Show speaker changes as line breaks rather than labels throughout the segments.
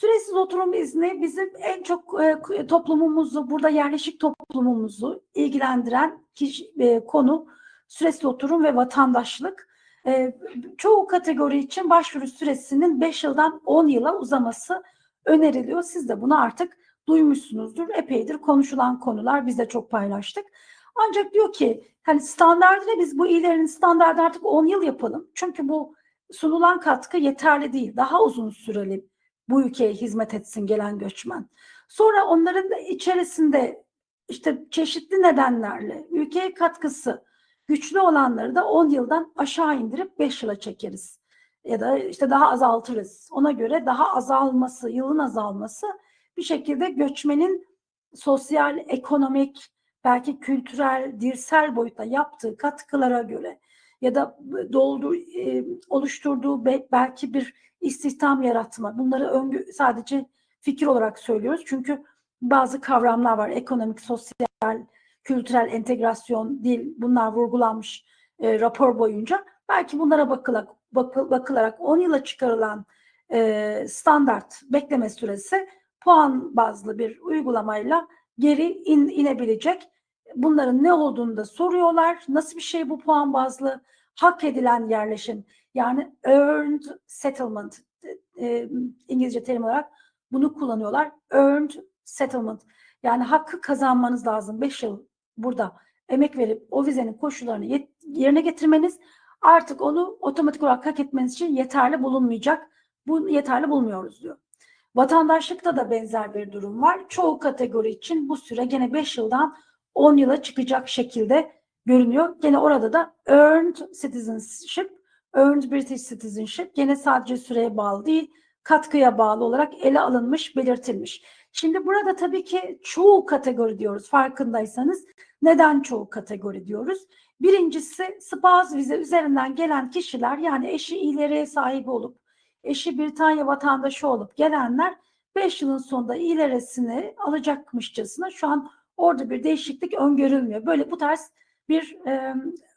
Süresiz oturum izni bizim en çok e, toplumumuzu, burada yerleşik toplumumuzu ilgilendiren kişi, e, konu süresiz oturum ve vatandaşlık. E, çoğu kategori için başvuru süresinin 5 yıldan 10 yıla uzaması öneriliyor. Siz de bunu artık duymuşsunuzdur. Epeydir konuşulan konular biz de çok paylaştık. Ancak diyor ki hani standartıyla biz bu ilerin standartı artık 10 yıl yapalım. Çünkü bu sunulan katkı yeterli değil. Daha uzun süreli bu ülkeye hizmet etsin gelen göçmen. Sonra onların da içerisinde işte çeşitli nedenlerle ülkeye katkısı güçlü olanları da 10 yıldan aşağı indirip 5 yıla çekeriz. Ya da işte daha azaltırız. Ona göre daha azalması, yılın azalması bir şekilde göçmenin sosyal, ekonomik, belki kültürel, dirsel boyutta yaptığı katkılara göre ya da doldur, e, oluşturduğu belki bir istihdam yaratma. Bunları öngü, sadece fikir olarak söylüyoruz. Çünkü bazı kavramlar var. Ekonomik, sosyal, kültürel entegrasyon, dil bunlar vurgulanmış e, rapor boyunca. Belki bunlara bakılarak, bakı, bakılarak 10 yıla çıkarılan e, standart bekleme süresi puan bazlı bir uygulamayla geri in, inebilecek. Bunların ne olduğunu da soruyorlar. Nasıl bir şey bu puan bazlı? Hak edilen yerleşim yani earned settlement e, İngilizce terim olarak bunu kullanıyorlar. Earned settlement yani hakkı kazanmanız lazım. 5 yıl burada emek verip o vizenin koşullarını yerine getirmeniz artık onu otomatik olarak hak etmeniz için yeterli bulunmayacak. Bu yeterli bulmuyoruz diyor. Vatandaşlıkta da benzer bir durum var. Çoğu kategori için bu süre gene 5 yıldan 10 yıla çıkacak şekilde görünüyor. Gene orada da earned citizenship, earned British citizenship gene sadece süreye bağlı değil, katkıya bağlı olarak ele alınmış, belirtilmiş. Şimdi burada tabii ki çoğu kategori diyoruz farkındaysanız. Neden çoğu kategori diyoruz? Birincisi spouse vize üzerinden gelen kişiler yani eşi ileriye sahibi olup eşi Britanya vatandaşı olup gelenler 5 yılın sonunda ilerisini alacakmışçasına şu an orada bir değişiklik öngörülmüyor. Böyle bu tarz bir e,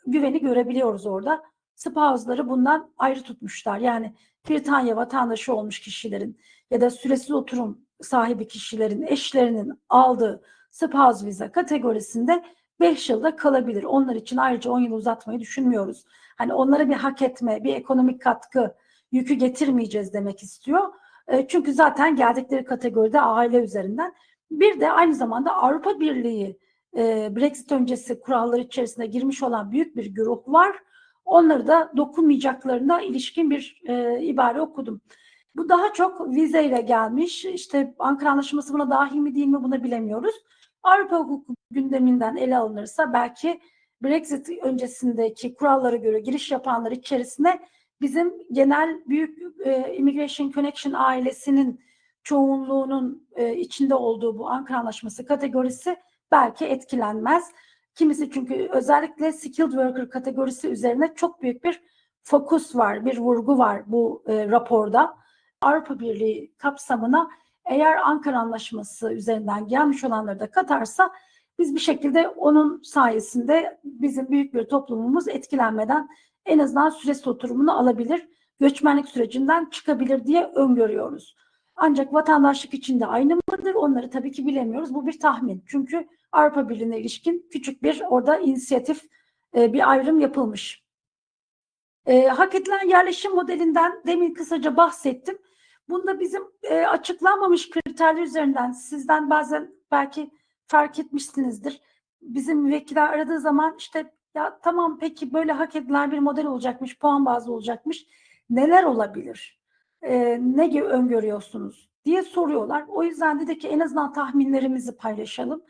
güveni görebiliyoruz orada. Spouse'ları bundan ayrı tutmuşlar. Yani Britanya vatandaşı olmuş kişilerin ya da süresiz oturum sahibi kişilerin eşlerinin aldığı spouse vize kategorisinde 5 yılda kalabilir. Onlar için ayrıca 10 yıl uzatmayı düşünmüyoruz. Hani onlara bir hak etme, bir ekonomik katkı yükü getirmeyeceğiz demek istiyor. E, çünkü zaten geldikleri kategoride aile üzerinden. Bir de aynı zamanda Avrupa Birliği e, Brexit öncesi kuralları içerisinde girmiş olan büyük bir güruh var. Onları da dokunmayacaklarına ilişkin bir e, ibare okudum. Bu daha çok vizeyle gelmiş. İşte Ankara Anlaşması buna dahil mi değil mi bunu bilemiyoruz. Avrupa hukuku gündeminden ele alınırsa belki Brexit öncesindeki kurallara göre giriş yapanlar içerisinde bizim genel büyük e, Immigration Connection ailesinin çoğunluğunun e, içinde olduğu bu Ankara Anlaşması kategorisi belki etkilenmez. Kimisi çünkü özellikle skilled worker kategorisi üzerine çok büyük bir fokus var, bir vurgu var bu e, raporda. Avrupa Birliği kapsamına eğer Ankara Anlaşması üzerinden gelmiş olanları da katarsa biz bir şekilde onun sayesinde bizim büyük bir toplumumuz etkilenmeden en azından süresi oturumunu alabilir, göçmenlik sürecinden çıkabilir diye öngörüyoruz. Ancak vatandaşlık için de aynı mıdır? Onları tabii ki bilemiyoruz. Bu bir tahmin. Çünkü Avrupa Birliği'ne ilişkin küçük bir orada inisiyatif e, bir ayrım yapılmış. E, hak edilen yerleşim modelinden demin kısaca bahsettim. Bunda bizim e, açıklanmamış kriterler üzerinden sizden bazen belki fark etmişsinizdir. Bizim müvekkiller aradığı zaman işte ya tamam peki böyle hak edilen bir model olacakmış, puan bazlı olacakmış. Neler olabilir? E, ne gibi öngörüyorsunuz diye soruyorlar. O yüzden dedik ki en azından tahminlerimizi paylaşalım.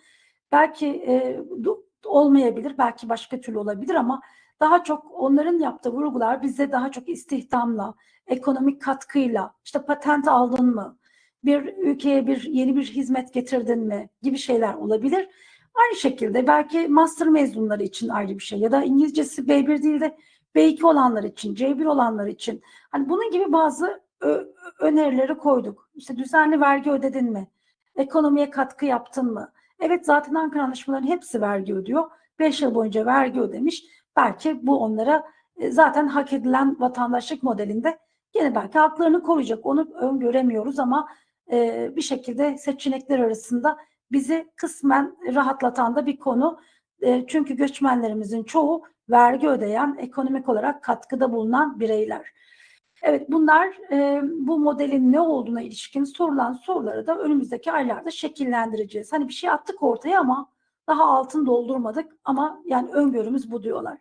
Belki e, olmayabilir, belki başka türlü olabilir ama daha çok onların yaptığı vurgular bize daha çok istihdamla, ekonomik katkıyla, işte patent aldın mı, bir ülkeye bir yeni bir hizmet getirdin mi gibi şeyler olabilir. Aynı şekilde belki master mezunları için ayrı bir şey ya da İngilizcesi B1 değil de B2 olanlar için, C1 olanlar için. Hani bunun gibi bazı önerileri koyduk. İşte düzenli vergi ödedin mi? Ekonomiye katkı yaptın mı? Evet zaten Ankara Anlaşmaları'nın hepsi vergi ödüyor. 5 yıl boyunca vergi ödemiş. Belki bu onlara e, zaten hak edilen vatandaşlık modelinde gene belki haklarını koruyacak. Onu öngöremiyoruz ama e, bir şekilde seçenekler arasında bizi kısmen rahatlatan da bir konu. E, çünkü göçmenlerimizin çoğu vergi ödeyen, ekonomik olarak katkıda bulunan bireyler. Evet bunlar e, bu modelin ne olduğuna ilişkin sorulan soruları da önümüzdeki aylarda şekillendireceğiz. Hani bir şey attık ortaya ama daha altın doldurmadık ama yani öngörümüz bu diyorlar.